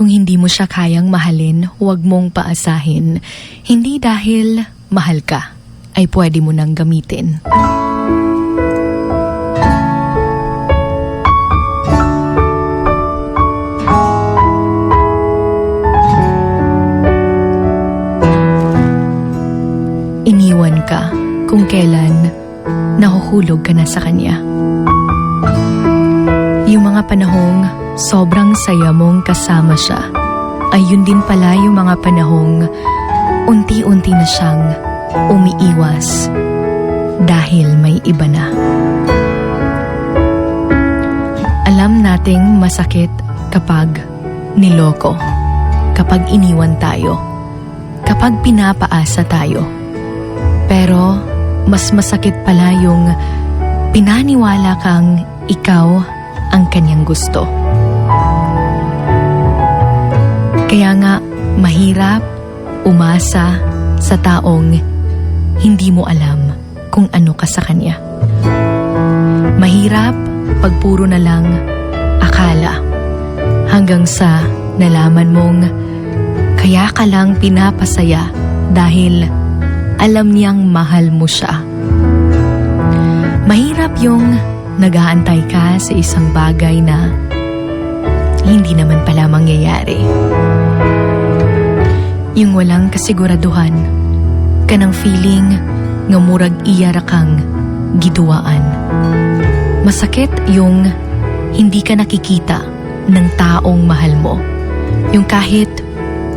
Kung hindi mo siya kayang mahalin, huwag mong paasahin. Hindi dahil mahal ka, ay pwede mo nang gamitin. Iniwan ka kung kailan nahuhulog ka na sa kanya. Yung mga panahong sobrang saya mong kasama siya, ay yun din pala yung mga panahong unti-unti na siyang umiiwas dahil may iba na. Alam nating masakit kapag niloko, kapag iniwan tayo, kapag pinapaasa tayo. Pero mas masakit pala yung pinaniwala kang ikaw ang kanyang gusto. Kaya nga, mahirap umasa sa taong hindi mo alam kung ano ka sa kanya. Mahirap pag puro na lang akala hanggang sa nalaman mong kaya ka lang pinapasaya dahil alam niyang mahal mo siya. Mahirap yung nag-aantay ka sa isang bagay na hindi naman pala mangyayari. Yung walang kasiguraduhan, kanang feeling nga murag iyara kang giduaan. Masakit yung hindi ka nakikita ng taong mahal mo. Yung kahit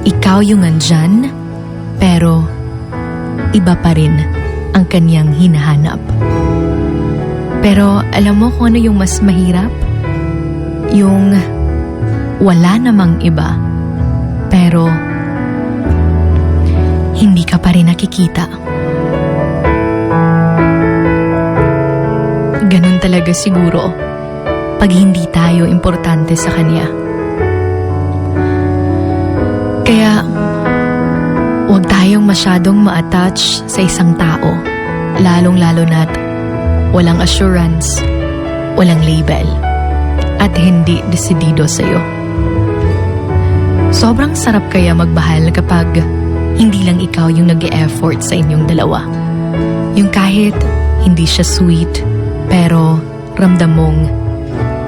ikaw yung andyan, pero iba pa rin ang kanyang hinahanap. Pero alam mo kung ano yung mas mahirap? Yung wala namang iba, pero hindi ka pa rin nakikita. Ganun talaga siguro pag hindi tayo importante sa kanya. Kaya Huwag tayong masyadong ma-attach sa isang tao, lalong-lalo na't walang assurance, walang label, at hindi desidido sa'yo. Sobrang sarap kaya magbahal kapag hindi lang ikaw yung nag effort sa inyong dalawa. Yung kahit hindi siya sweet, pero ramdam mong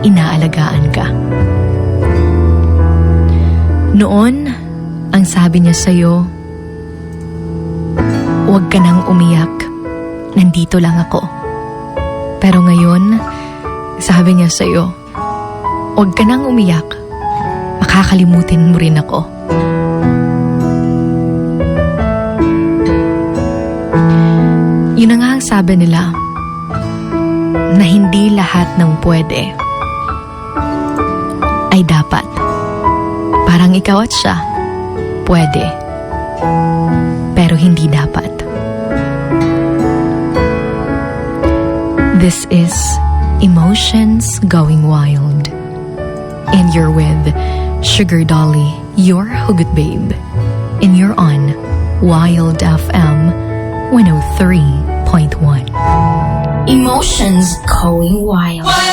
inaalagaan ka. Noon, ang sabi niya sa'yo, Huwag ka nang umiyak. Nandito lang ako. Pero ngayon, sabi niya sa'yo, huwag ka nang umiyak. Makakalimutin mo rin ako. Yun na nga ang sabi nila, na hindi lahat ng pwede ay dapat. Parang ikaw at siya, pwede. Pero hindi dapat. This is Emotions Going Wild. And you're with Sugar Dolly, your Hugot Babe. And you're on Wild FM 103.1. Emotions going wild.